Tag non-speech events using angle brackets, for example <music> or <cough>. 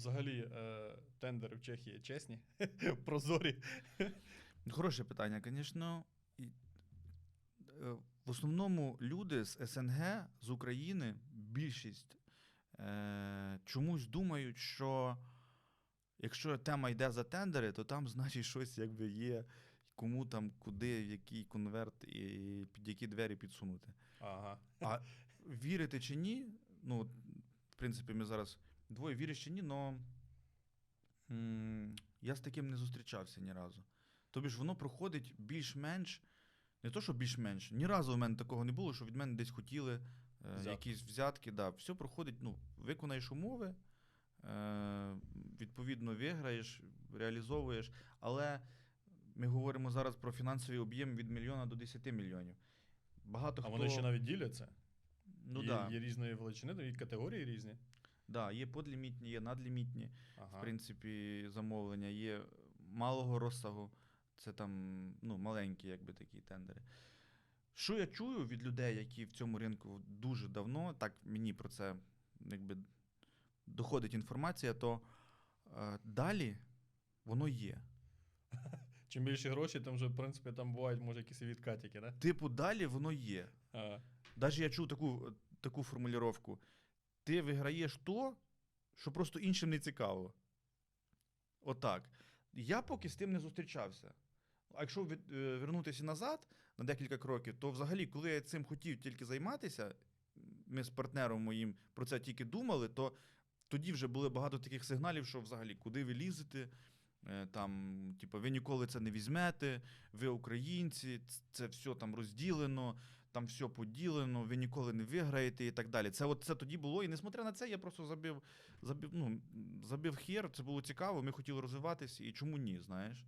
взагалі е, тендери в Чехії чесні, <laughs> прозорі. Хороше питання, звісно. Е, В основному люди з СНГ, з України, більшість е, чомусь думають, що якщо тема йде за тендери, то там, значить, щось якби є, кому там, куди, який конверт і під які двері підсунути. Ага. А вірити чи ні, ну, в принципі, ми зараз двоє чи ні, але я з таким не зустрічався ні разу. Тобі ж воно проходить більш-менш, не то, що більш-менш, ні разу у мене такого не було, що від мене десь хотіли е, якісь взятки. Да. Все проходить, ну, виконаєш умови, е, відповідно, виграєш, реалізовуєш. Але ми говоримо зараз про фінансовий об'єм від мільйона до 10 мільйонів. Багато А хто... вони ще навіть діляться. Ну є, да. є різної величини, і категорії різні. Да, є подлімітні, є надлімітні, Ага. в принципі, замовлення, є малого розсагу, це там ну, маленькі, якби такі тендери. Що я чую від людей, які в цьому ринку дуже давно, так мені про це якби доходить інформація, то е, далі воно є. <laughs> Чим більше грошей, тим вже, в принципі, там бувають, може, якісь відкатики, да? Типу, далі воно є. Ага. Навіть я чув таку, таку формулювання. Ти виграєш то, що просто іншим не цікаво. Отак. Я поки з тим не зустрічався. А якщо від, е, вернутися назад на декілька кроків, то взагалі, коли я цим хотів тільки займатися, ми з партнером моїм про це тільки думали, то тоді вже було багато таких сигналів, що взагалі куди ви лізете. Е, Там, типу, ви ніколи це не візьмете, ви українці, це все там розділено, там все поділено, ви ніколи не виграєте і так далі. Це от це тоді було. І несмотря на це, я просто забив, забив, ну, забив хер, це було цікаво, ми хотіли розвиватися, і чому ні, знаєш?